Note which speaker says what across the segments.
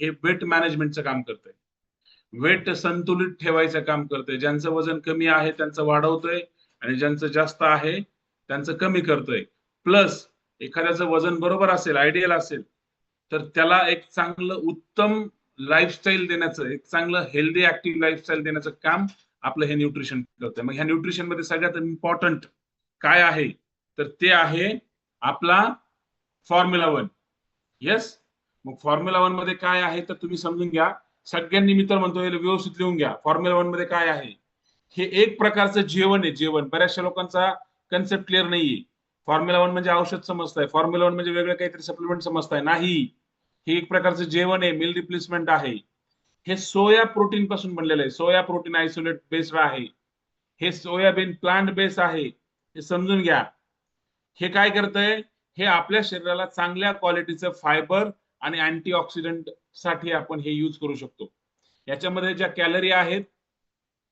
Speaker 1: हे वेट मॅनेजमेंटचं काम करतंय. वेट संतुलित ठेवायचं काम करतंय. ज्यांचं वजन कमी आहे त्यांचं वाढवतोय आणि ज्यांचं जास्त आहे त्यांचं कमी करतोय. प्लस एखाद्याचं वजन बरोबर असेल आयडियल असेल तर त्याला एक चांगलं उत्तम लाईफस्टाईल देण्याचं एक चांगलं हेल्दी ऍक्टिव्ह लाईफस्टाईल देण्याचं काम आपलं हे न्यूट्रिशन करतंय. मग ह्या न्यूट्रिशनमध्ये सगळ्यात इम्पॉर्टंट काय आहे? तर ते आहे आपला फॉर्म्युला वन येस मग फॉर्म्युला वनमध्ये काय आहे तर तुम्ही समजून घ्या. सगळ्यांनी मी तर म्हणतो व्यवस्थित लिहून घ्या. फॉर्म्युला वनमध्ये काय आहे? हे एक प्रकारचं जेवण आहे जेवण. बऱ्याचशा लोकांचा कन्सेप्ट क्लिअर नाहीये. फॉर्म्युला वन म्हणजे औषध समजताय. फॉर्म्युला वन म्हणजे वेगळं काहीतरी सप्लिमेंट समजताय. नाही. हे एक प्रकारचं जेवण आहे मिल रिप्लेसमेंट आहे. हे सोया प्रोटीन पासून बनलेलं आहे. सोया प्रोटीन आयसोलेट बेस्ड आहे. हे सोयाबीन प्लांट बेस आहे. हे समजून घ्या. हे काय करतंय? हे आपल्या शरीराला चांगल्या क्वालिटीचं फायबर आणि अँटीऑक्सिडंटसाठी आपण हे यूज करू शकतो. याच्यामध्ये ज्या कॅलरी आहेत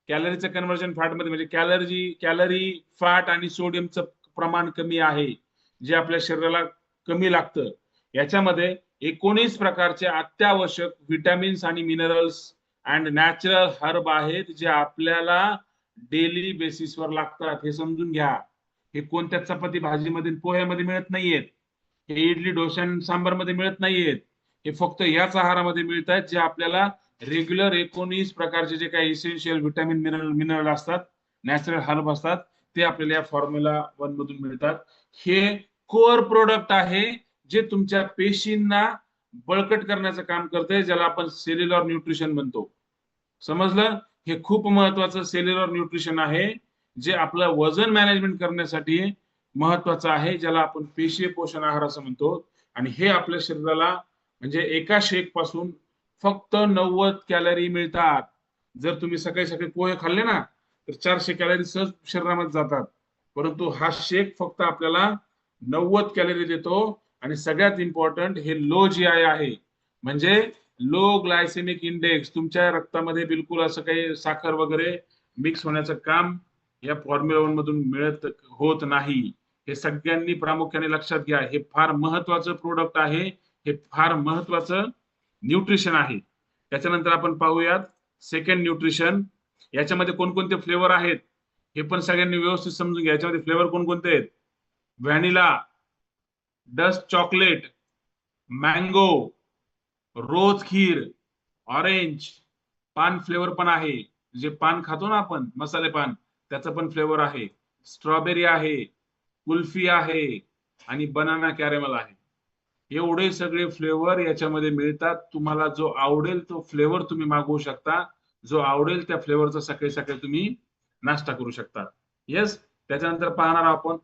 Speaker 1: कॅलरीचं कन्व्हर्जन फॅटमध्ये म्हणजे कॅलरी कॅलरी फॅट आणि सोडियमचं प्रमाण कमी आहे जे आपल्या शरीराला कमी लागतं. याच्यामध्ये एकोणीस प्रकारचे अत्यावश्यक विटॅमिन्स आणि मिनरल्स अँड नॅचरल हर्ब आहेत जे आपल्याला डेली बेसिसवर लागतात. हे समजून घ्या. हे कोणत्या चपाती भाजीमध्ये पोह्यामध्ये मिळत नाहीयेत. हे इडली डोसा सांबारमध्ये मिळत नाहीयेत. हे फक्त याच आहारामध्ये मिळत आहेत जे आपल्याला रेग्युलर एकोणीस प्रकारचे जे काही इसेन्शियल व्हिटॅमिन मिनरल मिनरल असतात नॅचरल हर्ब असतात ते आपल्याला या फॉर्म्युला वन मधून मिळतात. हे कोअर प्रोडक्ट आहे जे तुमच्या पेशींना बळकट करण्याचं काम करते ज्याला आपण सेल्युलर न्यूट्रिशन म्हणतो. समजलं? हे खूप महत्वाचं सेल्युलर न्यूट्रिशन आहे जे आपलं वजन मॅनेजमेंट करण्यासाठी महत्वाचं आहे ज्याला आपण पेशीय पोषण आहार असं म्हणतो. आणि हे आपल्या शरीराला म्हणजे एका शेकपासून फक्त नव्वद कॅलरी मिळतात. जर तुम्ही सकाळी सकाळी पोहे खाल्ले ना तर चारशे कॅलरी सहज शरीरामध्ये जातात. परंतु हा शेक फक्त आपल्याला नव्वद कॅलरी देतो. आणि सगळ्यात इम्पॉर्टंट हे लो जी आय आहे. म्हणजे लो ग्लायसेमिक इंडेक्स तुमच्या रक्तामध्ये बिलकुल असं काही साखर वगैरे मिक्स होण्याचं काम या फॉर्म्युला वन मधून मिळत होत नाही. हे सगळ्यांनी प्रामुख्याने लक्षात घ्या हे फार महत्वाचं प्रोडक्ट आहे हे फार महत्वाचं न्यूट्रिशन आहे. त्याच्यानंतर आपण पाहूयात सेकंड न्यूट्रिशन याच्यामध्ये कोणकोणते फ्लेवर आहेत हे पण सगळ्यांनी व्यवस्थित समजून घ्या. याच्यामध्ये फ्लेवर कोणकोणते आहेत? Vanilla dust chocolate mango rose kheer orange paan flavour पण आहे. जे पान खातो ना आपण मसाले पान त्याचं पण फ्लेवर आहे. स्ट्रॉबेरी आहे. कुल्फी आहे आणि बनाना कॅरेमल आहे. एवढे सगळे फ्लेवर याच्यामध्ये मिळतात. तुम्हाला जो आवडेल तो फ्लेवर तुम्ही मागवू शकता. जो आवडेल त्या फ्लेवरचा सकाळी सकाळी तुम्ही नाश्ता करू शकता. येस त्याच्यानंतर पाहणार आपण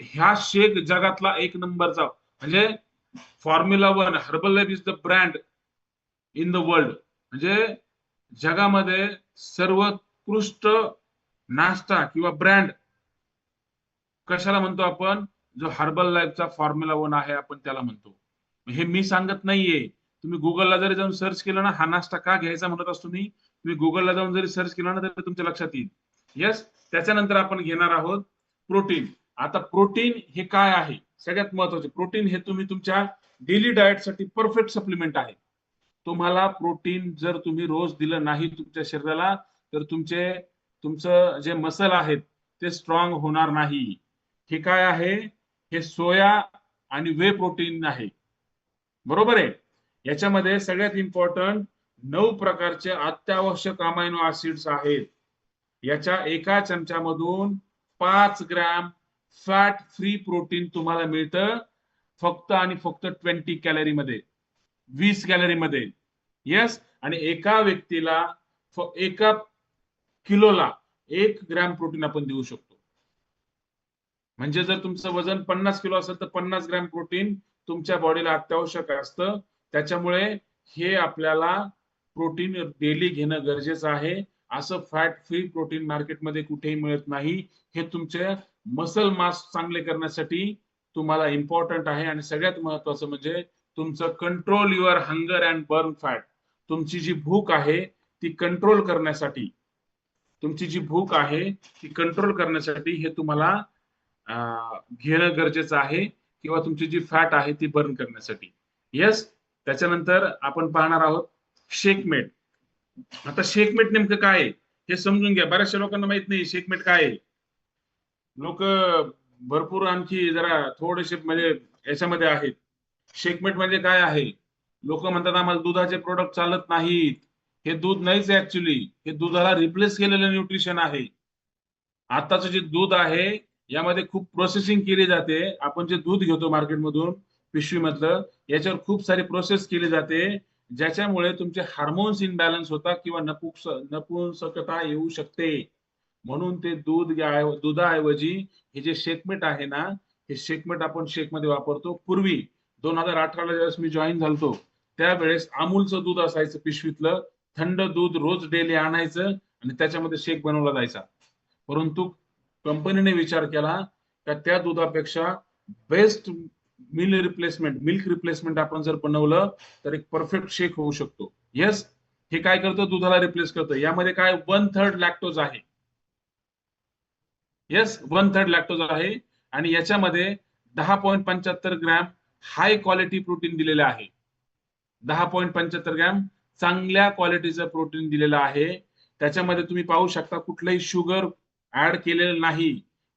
Speaker 1: ह्या शेक जगातला एक नंबरचा म्हणजे formula one herbal life is the brand in the world म्हणजे जगामध्ये सर्वोत्कृष्ट नाश्ता किंवा ब्रँड कशाला म्हणतो आपण? जो हर्बल लाईफचा फॉर्म्युला वन आहे आपण त्याला म्हणतो. हे मी सांगत नाहीये. तुम्ही गुगलला जरी जाऊन सर्च केलं ना हा नाश्ता का घ्यायचा म्हणत असतो मी तुम्ही गुगलला जाऊन जरी सर्च केलं ना तरी तुमच्या लक्षात येईल. येस त्याच्यानंतर आपण घेणार आहोत प्रोटीन. आता प्रोटीन हे काय आहे? सगळ्यात महत्त्वाचे. प्रोटीन हे तुम्ही तुमच्या डेली डाएटसाठी परफेक्ट सप्लिमेंट आहे. तुम्हाला प्रोटीन जर तुम्ही रोज दिलं नाही तुमच्या शरीराला तर तुमचे तुमचं जे मसल आहेत ते स्ट्रॉंग होणार नाही. हे काय आहे? हे सोया आणि वे प्रोटीन आहे. बरोबर आहे? याच्यामध्ये सगळ्यात इम्पॉर्टंट नऊ प्रकारचे अत्यावश्यक अमायनो ऍसिड्स आहेत. याच्या एका चमच्यामधून पाच ग्रॅम फॅट फ्री प्रोटीन तुम्हाला मिळतं. फक्त आणि फक्त ट्वेंटी कॅलरी मध्ये. वीस कॅलरी मध्ये. येस आणि एका व्यक्तीला एका किलोला एक ग्रॅम प्रोटीन आपण देऊ शकतो. म्हणजे जर तुमचं वजन पन्नास किलो असेल तर पन्नास ग्रॅम प्रोटीन तुमच्या बॉडीला अत्यावश्यक असतं. त्याच्यामुळे हे आपल्याला प्रोटीन डेली घेणं गरजेचं आहे. असं फॅट फ्री प्रोटीन मार्केटमध्ये कुठेही मिळत नाही. हे तुमचे मसल मास चांगले करण्यासाठी तुम्हाला इम्पॉर्टंट आहे. आणि सगळ्यात महत्वाचं म्हणजे तुमचं control your hunger and burn fat तुमची जी भूक आहे ती कंट्रोल करण्यासाठी तुमची जी भूक आहे ती कंट्रोल करण्यासाठी हे तुम्हाला घेणं गरजेचं आहे किंवा तुमची जी फॅट आहे ती बर्न करण्यासाठी. येस त्याच्यानंतर आपण पाहणार आहोत शेकमेट आता शेकमेट नेमकं काय आहे? हे समजून घ्या. बऱ्याचशा लोकांना माहीत नाही शेकमेट काय आहे. लोक भरपूर आणखी जरा थोडेसे म्हणजे याच्यामध्ये आहेत. शेकमेट म्हणजे काय आहे? लोक म्हणतात आम्हाला दुधाचे प्रोडक्ट चालत नाहीत. हे दूध नाहीच ऍक्च्युली हे दुधाला रिप्लेस केलेलं न्यूट्रिशन आहे. आताचं जे दूध आहे यामध्ये खूप प्रोसेसिंग केली जाते. आपण जे दूध घेतो मार्केटमधून पिशवीमधलं याच्यावर खूप सारी प्रोसेस केली जाते. ज्याच्यामुळे तुमचे हार्मोन्स इनबॅलन्स होतात किंवा नपुंस नपुंसकता येऊ शकते. म्हणून ते दूध दुधाऐवजी हे जे शेकमेट आहे ना हे शेकमेट आपण शेकमध्ये वापरतो. पूर्वी दोन हजार अठराला ज्यावेळेस मी जॉईन झालतो त्यावेळेस अमूलचं दूध असायचं पिशवीतलं. थंड दूध रोज डेली आणायचं आणि त्याच्यामध्ये शेक बनवला जायचा. परंतु कंपनीने विचार केला का त्या दुधापेक्षा best meal replacement milk replacement आपण जर बनवलं तर एक परफेक्ट शेक होऊ शकतो. येस हे काय करतं? दुधाला रिप्लेस करतं. यामध्ये काय? वन थर्ड लॅक्टोज आहे. येस वन थर्ड लॅक्टोज आहे. आणि याच्यामध्ये दहा पॉईंट पंच्याहत्तर ग्रॅम हाय क्वालिटी प्रोटीन दिलेलं आहे. दहा पॉईंट पंच्याहत्तर ग्रॅम चांगल्या क्वालिटीचं प्रोटीन दिलेलं आहे. त्याच्यामध्ये तुम्ही पाहू शकता कुठलंही शुगर ऍड केलेलं नाही.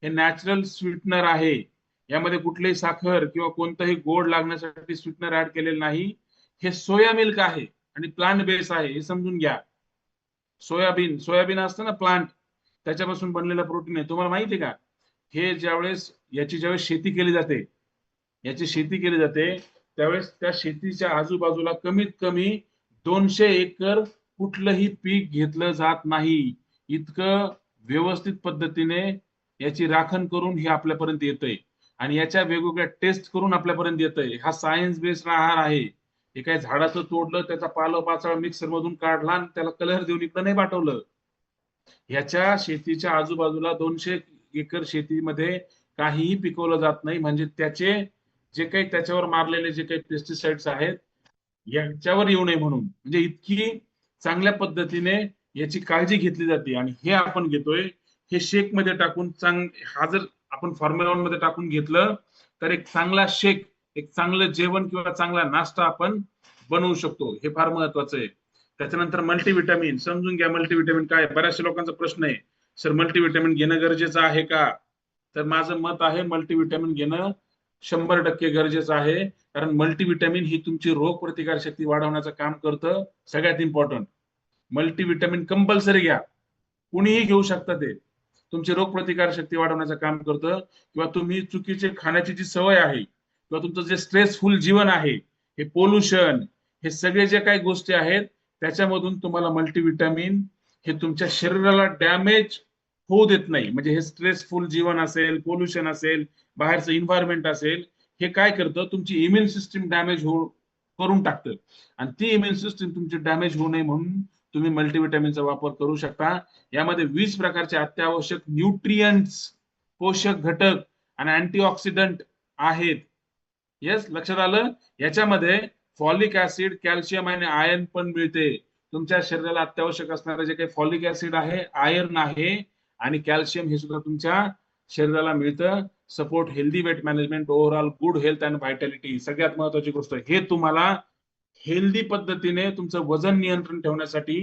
Speaker 1: हे नॅचरल स्वीटनर आहे. यामध्ये कुठलेही साखर किंवा कोणतंही गोड लागण्यासाठी स्वीटनर ऍड केलेलं नाही. हे सोया मिल्क आहे आणि प्लांट बेस आहे. हे समजून घ्या. सोयाबीन सोयाबीन असतं ना प्लांट त्याच्यापासून बनलेलं प्रोटीन आहे. तुम्हाला माहिती आहे का? हे ज्यावेळेस याची ज्यावेळेस शेती केली जाते याची शेती केली जाते त्यावेळेस त्या शेतीच्या आजूबाजूला कमीत कमी दोनशे एकर कुठलंही पीक घेतलं जात नाही. इतकं व्यवस्थित पद्धतीने याची राखण करून हे आपल्यापर्यंत येतंय. आणि याच्या वेगवेगळ्या टेस्ट करून आपल्यापर्यंत येतंय. हा सायन्स बेस्ड आहार आहे. हे काय झाडाचं तोडलं त्याचा पालं पाचळ मिक्सर मधून काढला आणि त्याला कलर देऊन इकडं नाही पाठवलं. ह्याच्या शेतीच्या आजूबाजूला दोनशे एकर शेतीमध्ये काहीही पिकवलं जात नाही. म्हणजे त्याचे जे काही त्याच्यावर मारलेले जे काही पेस्टिसाइड्स आहेत याच्यावर येऊ नये म्हणून. म्हणजे इतकी चांगल्या पद्धतीने याची काळजी घेतली जाते आणि हे आपण घेतोय. हे शेकमध्ये टाकून चांग हा जर आपण फॉर्म्युला मध्ये टाकून घेतलं तर एक चांगला शेक एक चांगलं जेवण किंवा चांगला नाश्ता आपण बनवू शकतो. हे फार महत्वाचं आहे. त्याच्यानंतर मल्टीव्हिटॅमिन समजून घ्या मल्टीव्हिटॅमिन काय बऱ्याचशा लोकांचा प्रश्न आहे सर मल्टीव्हिटॅमिन घेणं गरजेचं आहे का? तर माझं मत आहे मल्टीव्हिटॅमिन घेणं शंभर टक्के गरजेचं आहे. कारण मल्टीव्हिटॅमिन ही तुमची रोग प्रतिकार शक्ती वाढवण्याचं काम करतं. सगळ्यात इम्पॉर्टंट मल्टीव्हिटॅमिन कंपल्सरी घ्या. कुणीही घेऊ शकता ते. तुमची रोगप्रतिकार शक्ती वाढवण्याचं काम करतं किंवा तुम्ही चुकीचे खाण्याची जी सवय आहे किंवा तुमचं जे स्ट्रेसफुल जीवन आहे हे पोल्युशन हे सगळे जे काही गोष्टी आहेत त्याच्यामधून तुम्हाला मल्टीव्हिटॅमिन हे तुमच्या शरीराला डॅमेज होऊ देत नाही. म्हणजे हे स्ट्रेसफुल जीवन असेल पोल्युशन असेल बाहेरचं इन्व्हायरमेंट असेल हे काय करतं? तुमची इम्युन सिस्टीम डॅमेज हो करून टाकतं. आणि ती इम्युन सिस्टीम तुमची डॅमेज होऊ नये म्हणून तुम्ही मल्टीव्हिटॅमिनचा वापर करू शकता. यामध्ये वीस प्रकारचे अत्यावश्यक न्यूट्रियंट्स पोषक घटक आणि अँटीऑक्सिडंट आहेत. येस लक्षात आलं? याच्यामध्ये फॉलिक ऍसिड कॅल्शियम आणि आयर्न पण मिळते. तुमच्या शरीराला अत्यावश्यक असणारे जे काही फॉलिक ऍसिड आहे आयर्न आहे आणि कॅल्शियम हे सुद्धा तुमच्या शरीराला मिळतं. Support healthy weight management overall good health and vitality सगळ्यात महत्वाची गोष्ट हे तुम्हाला हेल्दी पद्धतीने तुमचं वजन नियंत्रण ठेवण्यासाठी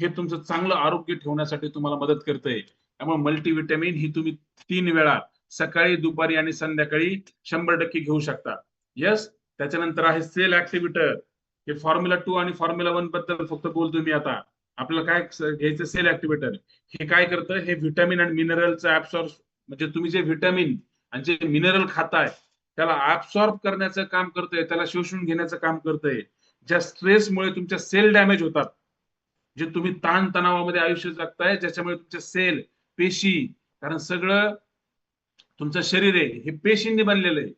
Speaker 1: हे तुमचं चांगलं आरोग्य ठेवण्यासाठी तुम्हाला मदत करतंय. त्यामुळे मल्टीव्हिटॅमिन ही तुम्ही तीन वेळा सकाळी दुपारी आणि संध्याकाळी शंभर टक्के घेऊ शकता. यस त्याच्यानंतर आहे सेल ऍक्टिव्हिटर हे फॉर्म्युला टू आणि फॉर्म्युला वनबद्दल फक्त बोलतो मी आता. आपल्याला काय घ्यायचं सेल ऍक्टिव्हिटर हे काय करतं? हे व्हिटॅमिन आणि मिनरलचं ऍब्सॉर्ब म्हणजे तुम्ही जे व्हिटॅमिन आणि जे मिनरल खाताय त्याला ऍब्सॉर्ब करण्याचं काम करतंय त्याला शोषून घेण्याचं काम करतंय. ज्या स्ट्रेसमुळे तुमच्या सेल डॅमेज होतात जे तुम्ही ताण तणावामध्ये आयुष्य जगताय ज्याच्यामुळे तुमच्या सेल पेशी कारण सगळं तुमचं शरीर आहे हे पेशींनी बनलेलं आहे.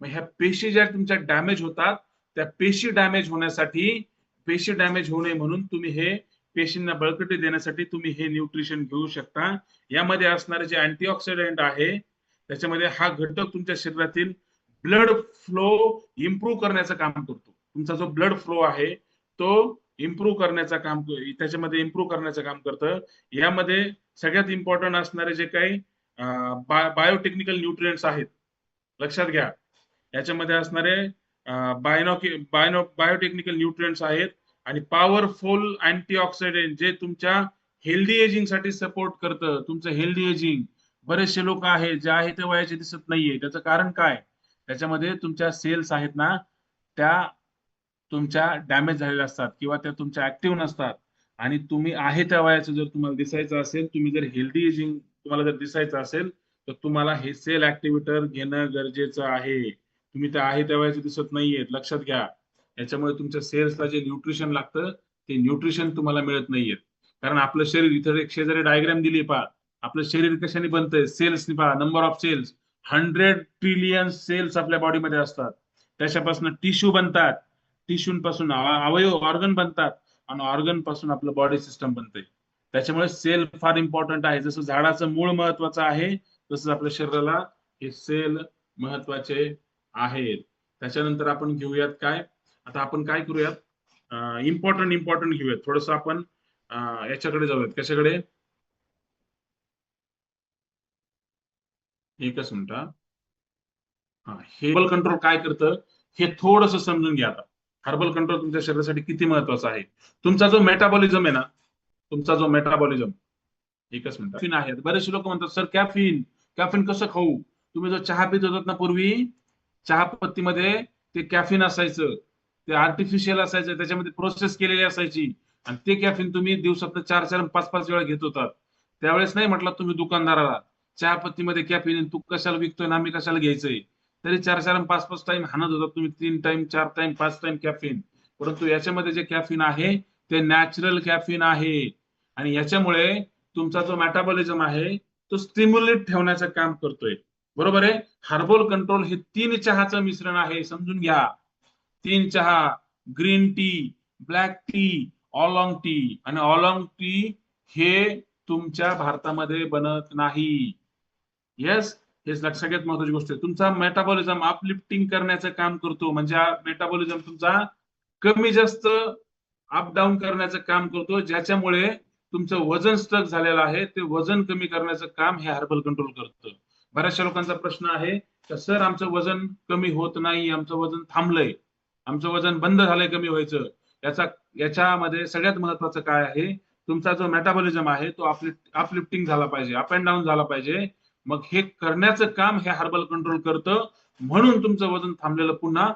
Speaker 1: मग ह्या पेशी ज्या तुमच्या डॅमेज होतात त्या पेशी डॅमेज होण्यासाठी पेशी डॅमेज होऊ नये म्हणून तुम्ही हे पेशींना बळकटी देण्यासाठी तुम्ही हे न्यूट्रिशन घेऊ शकता. यामध्ये असणारे जे अँटीऑक्सिडंट आहे त्याच्यामध्ये हा घटक तुमच्या शरीरातील ब्लड फ्लो इम्प्रूव्ह करण्याचं काम करतो. तुमचा जो ब्लड फ्लो आहे तो इम्प्रूव्ह करण्याचं काम त्याच्यामध्ये इम्प्रूव्ह करण्याचं काम करतं. यामध्ये सगळ्यात इम्पॉर्टंट असणारे जे काही बायोटेक्निकल न्यूट्रिएंट्स आहेत लक्षात घ्या. याच्यामध्ये असणारे बायोनो बायनो बायोटेक्निकल न्यूट्रिएंट्स आहेत आणि पॉवरफुल अँटीऑक्सिडेंट जे तुमच्या हेल्दी एजिंगसाठी सपोर्ट करतं. तुमचं हेल्दी एजिंग बरेचसे लोक आहेत जे आहे ते वयाचे दिसत नाहीये. त्याचं कारण काय? त्याच्यामध्ये तुमच्या सेल्स आहेत ना त्या तुमच्या डॅमेज झालेल्या असतात किंवा त्या तुमच्या ऍक्टिव्ह नसतात आणि तुम्ही आहे त्या वयाचं जर तुम्हाला दिसायचं असेल तुम्ही जर हेल्दी एजिंग तुम्हाला जर दिसायचं असेल तर तुम्हाला हे सेल ऍक्टिव्हेटर घेणं गरजेचं आहे. तुम्ही त्या आहे त्या वयाचे दिसत नाहीयेत लक्षात घ्या. याच्यामुळे तुमच्या सेल्सला जे न्यूट्रिशन लागतं ते न्यूट्रिशन तुम्हाला मिळत नाहीयेत. कारण आपलं शरीर इथं एक शेजारी डायग्राम दिली पहा. आपलं शरीर कशाने बनतंय? सेल्सनी पहा. Number of cells hundred trillion cells आपल्या बॉडीमध्ये असतात. त्याच्यापासून टिश्यू बनतात. टिश्यूपासून अवयव ऑर्गन बनतात आणि ऑर्गनपासून आपलं बॉडी सिस्टम बनते. त्याच्यामुळे सेल फार इम्पॉर्टंट आहे. जसं झाडाचं मूळ महत्वाचं आहे तसंच आपल्या शरीराला हे सेल महत्त्वाचे आहेत. त्याच्यानंतर आपण घेऊयात काय? आता आपण काय करूयात? इम्पॉर्टंट इम्पॉर्टंट घेऊयात. थोडस आपण याच्याकडे जाऊयात. कशाकडे? एकच मिनिट हा. हेबल कंट्रोल काय करतं? हे थोडस समजून घ्या आता. हर्बल कंट्रोल तुमच्या शरीरासाठी किती महत्त्वाचा आहे? तुमचा जो मेटाबॉलिझम आहे ना तुमचा जो मेटाबॉलिझम एकच मिनिट. कॅफिन आहे. बरेचसे लोक म्हणतात सर कॅफिन कॅफिन कसं खाऊ? तुम्ही जो चहा पित होतात ना पूर्वी चहा पत्तीमध्ये ते कॅफिन असायचं. ते आर्टिफिशियल असायचं. त्याच्यामध्ये प्रोसेस केलेली असायची. आणि ते कॅफिन तुम्ही दिवसात चार चार पाच पाच वेळा घेत होतात. त्यावेळेस नाही म्हटलं तुम्ही दुकानदाराला चहा पत्तीमध्ये कॅफिन तू कशाला विकतोय ना आम्ही कशाला घ्यायचंय? तरी चार चार पाच पाच टाइम हाणत होता. तुम्ही तीन टाइम चार टाइम पाच टाइम कॅफिन परंतु याच्यामध्ये जे कॅफिन आहे ते नॅचरल कॅफिन आहे. आणि याच्यामुळे तुमचा जो मॅटाबॉलिझम आहे तो स्टिम्युलेट ठेवण्याचं काम करतोय. बरोबर आहे? हर्बल कंट्रोल हे तीन चहाचं मिश्रण आहे समजून घ्या. तीन चहा green tea black tea oolong tea आणि ऑलॉंग टी हे तुमच्या भारतामध्ये बनत नाही. येस हे सगळ्यात महत्वाची गोष्ट आहे. तुमचा मेटाबॉलिझम अपलिफ्टिंग करण्याचं काम करतो. म्हणजे मेटाबॉलिझम तुमचा कमी जास्त अप डाऊन करण्याचं काम करतो. ज्याच्यामुळे तुमचं वजन स्ट्रक झालेलं आहे. ते वजन कमी करण्याचं काम हे हर्बल कंट्रोल करतं. बऱ्याचशा लोकांचा प्रश्न आहे तर सर आमचं वजन कमी होत नाही. आमचं वजन थांबलंय. आमचं वजन बंद झालंय कमी व्हायचं. याचा याच्यामध्ये सगळ्यात महत्वाचं काय आहे? तुमचा जो मेटाबॉलिझम आहे तो अपलिफ्टिंग झाला पाहिजे. अप अँड डाऊन झाला पाहिजे. मग हे करण्याचं काम हे हर्बल कंट्रोल करतं. म्हणून तुमचं वजन थांबलेलं पुन्हा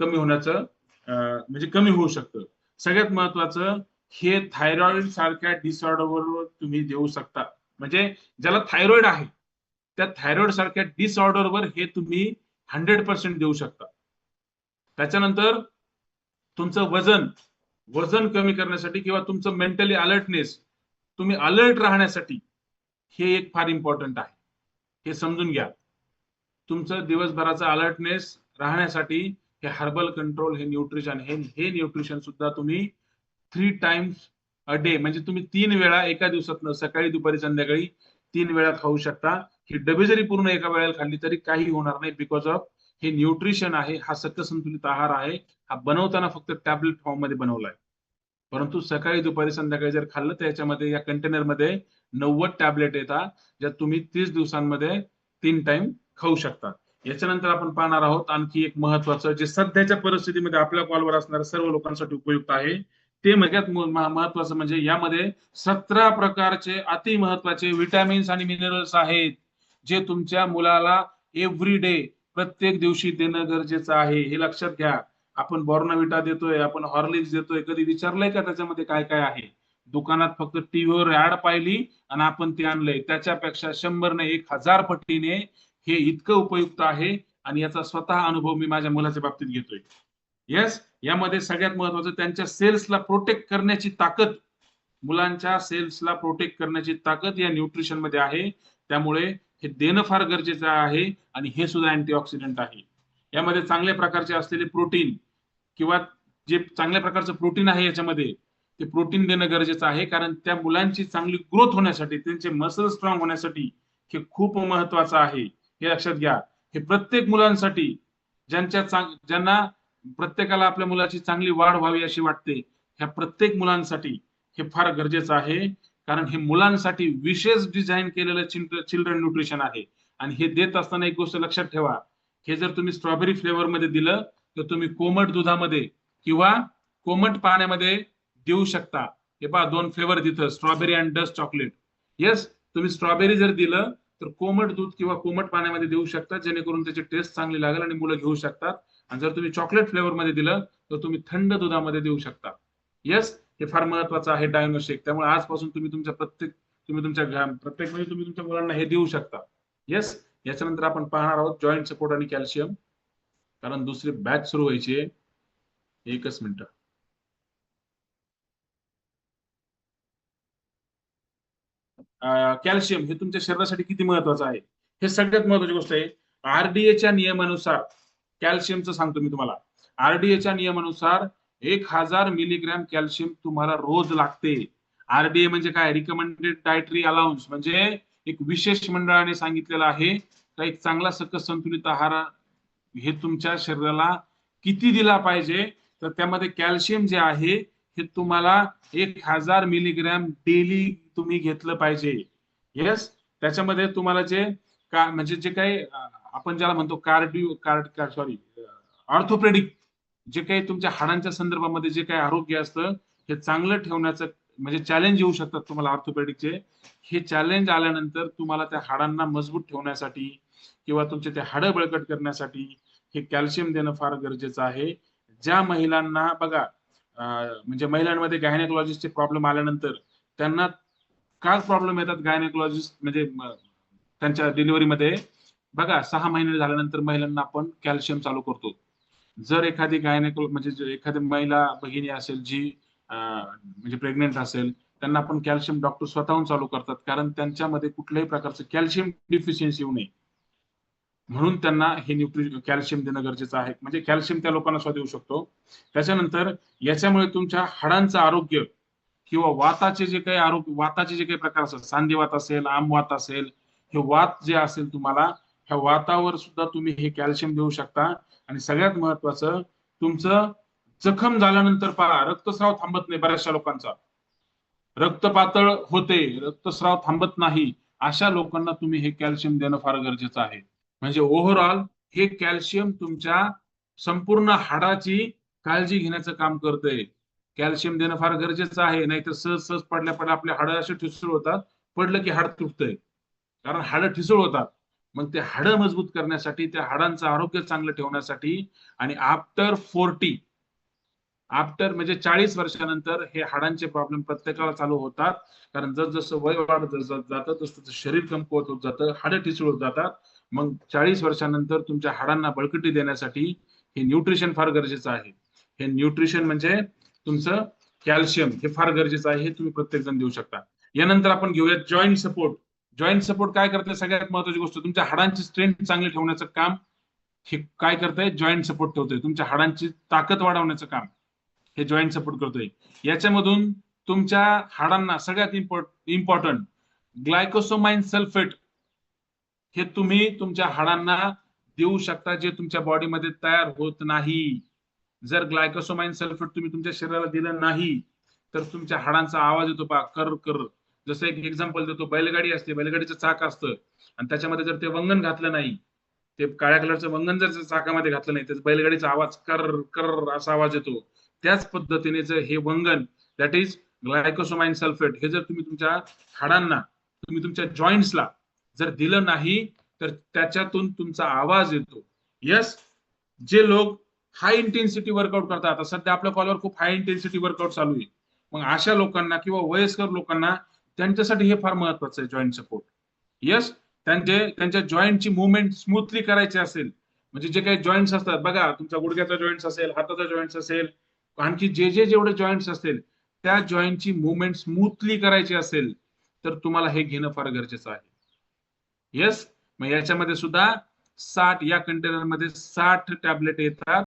Speaker 1: कमी होण्याचं म्हणजे कमी होऊ शकतं. सगळ्यात महत्वाचं हे थायरॉइड सारख्या डिसऑर्डरवर तुम्ही देऊ शकता. म्हणजे ज्याला थायरॉइड आहे त्या थायरॉइड सारख्या डिसऑर्डरवर हे तुम्ही हंड्रेड पर्सेंट देऊ शकता. त्याच्यानंतर तुमचं वजन वजन कमी करण्यासाठी किंवा तुमचं मेंटली अलर्टनेस तुम्ही अलर्ट राहण्यासाठी हे एक फार इम्पॉर्टंट आहे. हे समजून घ्या. तुमचं दिवसभराचा अलर्टनेस राहण्यासाठी हे हर्बल कंट्रोल हे न्यूट्रिशन हे हे न्यूट्रिशन सुद्धा तुम्ही थ्री टाइम्स अ डे म्हणजे तुम्ही तीन वेळा एका दिवसात सकाळी दुपारी संध्याकाळी तीन वेळा खाऊ शकता. ही डबे जरी पूर्ण एका वेळेला खाल्ली तरी काही होणार नाही बिकॉज ऑफ हे न्यूट्रिशन आहे हा सत्य संतुलित आहार आहे हा बनवताना फक्त टॅबलेट फॉर्ममध्ये बनवलाय. परंतु सकाळी दुपारी संध्याकाळी जर खाल्लं तर याच्यामध्ये या कंटेनरमध्ये नव्वद टॅबलेट येतात ज्या तुम्ही तीस दिवसांमध्ये तीन टाइम खाऊ शकता. याच्यानंतर आपण पाहणार आहोत आणखी एक महत्वाचं जे सध्याच्या परिस्थितीमध्ये आपल्या कॉलवर असणाऱ्या सर्व लोकांसाठी उपयुक्त आहे ते म्हणजे महत्वाचं म्हणजे यामध्ये सतरा प्रकारचे अति महत्त्वाचे विटॅमिन्स आणि मिनरल्स आहेत जे तुमच्या मुलाला एव्हरी डे प्रत्येक दिवशी देणं गरजेचं आहे हे लक्षात घ्या. आपण बॉर्नविटा देतोय आपण हॉर्लिक्स देतोय कधी विचारलंय का त्याच्यामध्ये काय काय आहे? दुकानात फक्त टीव्हीवर ऍड पाहिली आणि आपण ते आणलंय. त्याच्यापेक्षा शंभरने एक हजार पट्टीने हे इतकं उपयुक्त आहे आणि याचा स्वतः अनुभव मी माझ्या मुलाच्या बाबतीत घेतोय. येस यामध्ये सगळ्यात महत्वाचं त्यांच्या सेल्सला प्रोटेक्ट करण्याची ताकद. मुलांच्या सेल्सला प्रोटेक्ट करण्याची ताकद या न्यूट्रिशनमध्ये आहे. त्यामुळे हे देणं फार गरजेचं आहे आणि हे सुद्धा अँटीऑक्सिडंट आहे. यामध्ये चांगल्या प्रकारचे असलेले प्रोटीन किंवा जे चांगल्या प्रकारचं प्रोटीन आहे याच्यामध्ये ते प्रोटीन देणं गरजेचं आहे कारण त्या मुलांची चांगली ग्रोथ होण्यासाठी त्यांचे मसल स्ट्रॉंग होण्यासाठी हे खूप महत्वाचं आहे. हे लक्षात घ्या. हे प्रत्येक मुलांसाठी ज्यांच्या ज्यांना प्रत्येकाला आपल्या मुलाची चांगली वाढ व्हावी अशी वाटते ह्या प्रत्येक मुलांसाठी हे फार गरजेचं आहे कारण हे मुलांसाठी विशेष डिझाईन केलेलं चिल्ड्रन न्यूट्रिशन आहे. आणि हे देत असताना एक गोष्ट लक्षात ठेवा. हे जर तुम्ही स्ट्रॉबेरी फ्लेवर मध्ये दिलं तर तुम्ही कोमट दुधामध्ये किंवा कोमट पाण्यामध्ये देऊ शकता. हे पहा दोन फ्लेवर तिथं strawberry and dust chocolate yes तुम्ही स्ट्रॉबेरी जर दिलं तर कोमट दूध किंवा कोमट पाण्यामध्ये देऊ शकता जेणेकरून त्याची टेस्ट चांगली लागेल आणि मुलं घेऊ शकतात. आणि जर तुम्ही चॉकलेट फ्लेवर मध्ये दिलं तर तुम्ही थंड दुधामध्ये देऊ शकता. येस हे फार महत्वाचं आहे डायनोशेक त्यामुळे आजपासून तुम्ही तुमच्या प्रत्येक तुम्ही तुमच्या प्रत्येक म्हणजे तुम्ही तुमच्या मुलांना हे देऊ शकता. येस याच्यानंतर आपण पाहणार आहोत जॉईंट सपोर्ट आणि कॅल्शियम कारण दुसरी बॅच सुरू व्हायची आहे. एकच मिनिट. कॅल्शियम हे तुमच्या शरीरासाठी किती महत्वाचं आहे? हे सगळ्यात महत्वाची गोष्ट आहे. आरडीएच्या नियमानुसार कॅल्शियमचं सांगतो मी तुम्हाला. आरडीएच्या नियमानुसार एक हजार मिलीग्रॅम कॅल्शियम तुम्हाला रोज लागते. आरडीए म्हणजे काय? रिकमेंडेड डायटरी अलाउन्स म्हणजे एक विशेष मंडळाने सांगितलेलं आहे. का एक चांगला सकस संतुलित आहार हे तुमच्या शरीराला किती दिला पाहिजे? तर त्यामध्ये कॅल्शियम जे आहे हे तुम्हाला एक हजार मिलीग्रॅम डेली तुम्ही घेतलं पाहिजे. येस त्याच्यामध्ये तुम्हाला जे का म्हणजे जे काही आपण ज्याला म्हणतो कार्डिओ कार्ड सॉरी ऑर्थोपेडिक जे काही तुमच्या हाडांच्या संदर्भामध्ये जे काही आरोग्य असतं हे चांगलं ठेवण्याचं म्हणजे चॅलेंज येऊ शकतात तुम्हाला ऑर्थोपेडिकचे. हे चॅलेंज आल्यानंतर तुम्हाला त्या हाडांना मजबूत ठेवण्यासाठी किंवा तुमचे ते हाडं बळकट करण्यासाठी हे कॅल्शियम देणं फार गरजेचं आहे. ज्या महिलांना बघा म्हणजे महिलांमध्ये गायनेकोलॉजिस्टचे प्रॉब्लेम आल्यानंतर त्यांना काय प्रॉब्लेम येतात गायनेकोलॉजिस्ट म्हणजे त्यांच्या डिलिव्हरीमध्ये बघा सहा महिने झाल्यानंतर महिलांना आपण कॅल्शियम चालू करतो. जर एखादी गायनेको म्हणजे एखादी महिला बहिणी असेल जी म्हणजे प्रेग्नेंट असेल त्यांना आपण कॅल्शियम डॉक्टर स्वतःहून चालू करतात. कारण त्यांच्यामध्ये कुठल्याही प्रकारचं कॅल्शियम डिफिशियन्सी येऊ नये. म्हणून त्यांना हे न्यूट्रि कॅल्शियम देणं गरजेचं आहे. म्हणजे कॅल्शियम त्या लोकांना स्वतः देऊ शकतो. त्याच्यानंतर याच्यामुळे तुमच्या हाडांचं आरोग्य किंवा वाताचे जे काही आरोप वाताचे जे काही प्रकार असतात सांधीवात असेल आमवात असेल हे वात जे असेल तुम्हाला ह्या वातावर सुद्धा तुम्ही हे कॅल्शियम देऊ शकता. आणि सगळ्यात महत्वाचं तुमचं जखम झाल्यानंतर पहा रक्तस्राव थांबत नाही बऱ्याचशा लोकांचा. रक्त पातळ होते रक्तस्राव थांबत नाही अशा लोकांना तुम्ही हे कॅल्शियम देणं फार गरजेचं आहे. म्हणजे ओव्हरऑल हे कॅल्शियम तुमच्या संपूर्ण हाडाची काळजी घेण्याचं काम करते कॅल्शियम देणं फार गरजेचं आहे नाहीतर सहज सहज पडल्या पडल्या आपले हाडं असे ठिसूळ होतात पडलं की हाड तुटतंय. कारण हाडं ठिसूळ होतात. मग ते हाडं मजबूत करण्यासाठी त्या हाडांचं आरोग्य चांगलं ठेवण्यासाठी आणि आफ्टर फोर्टी आफ्टर म्हणजे चाळीस वर्षानंतर हे हाडांचे प्रॉब्लेम प्रत्येकाला चालू होतात. कारण जसजसं वय वाढत जातं तसं तसं शरीर कमकुवत होत जातं हाडं ठिसूळ होत जातात. मग चाळीस वर्षानंतर तुमच्या हाडांना बळकटी देण्यासाठी हे न्यूट्रिशन फार गरजेचं आहे. हे न्यूट्रिशन म्हणजे तुमचं कॅल्शियम हे फार गरजेचं आहे हे तुम्ही प्रत्येक जण देऊ शकता. यानंतर आपण घेऊयात जॉईंट सपोर्ट जॉईंट सपोर्ट काय करते सगळ्यात महत्वाची गोष्ट तुमच्या हाडांची स्ट्रेंथ चांगली ठेवण्याचं काम हे काय करतंय? जॉईंट सपोर्ट ठेवतोय. तुमच्या हाडांची ताकद वाढवण्याचं काम हे जॉईंट सपोर्ट करतोय. याच्यामधून तुमच्या हाडांना सगळ्यात इम्पॉर्ट इम्पॉर्टंट ग्लायकोसोमाइन सल्फेट हे तुम्ही तुमच्या हाडांना देऊ शकता जे तुमच्या बॉडीमध्ये तयार होत नाही. जर ग्लायकोसोमाइन सल्फेट तुम्ही तुमच्या शरीराला दिलं नाही तर तुमच्या हाडांचा आवाज येतो पा कर कर. जसं एक एक्झाम्पल देतो बैलगाडी असते बैलगाडीचं चाक असतं. आणि त्याच्यामध्ये जर ते वंगण घातलं नाही ते काळ्या कलरचं वंगण जर चाकामध्ये घातलं नाही तर बैलगाडीचा आवाज कर कर असा आवाज येतो. त्याच पद्धतीने जर हे वंगण दॅट इज ग्लायकोसोमाइन सल्फेट हे जर तुम्ही तुमच्या हाडांना तुम्ही तुमच्या जॉईंट्सला जर दिलं नाही तर त्याच्यातून तुमचा आवाज येतो. यस जे लोक हाय इंटेन्सिटी वर्कआउट करतात. आता सध्या आपल्या कॉलवर खूप हाय इंटेन्सिटी वर्कआउट चालू आहे. मग अशा लोकांना किंवा वयस्कर लोकांना त्यांच्यासाठी हे फार महत्वाचं आहे जॉईंट सपोर्ट यस त्यांचे त्यांच्या जॉईंटची मुवमेंट स्मूथली करायची असेल म्हणजे जे काही जॉईंट्स असतात बघा तुमच्या गुडघ्याचा जॉईंट्स असेल हाताचा जॉईंट्स असेल आणखी जे जे जेवढे जॉईंट्स असतील त्या जॉईंटची मुवमेंट स्मूथली करायची असेल तर तुम्हाला हे घेणं फार गरजेचं आहे. येस मग याच्यामध्ये सुद्धा साठ या कंटेनरमध्ये साठ टॅबलेट येतात.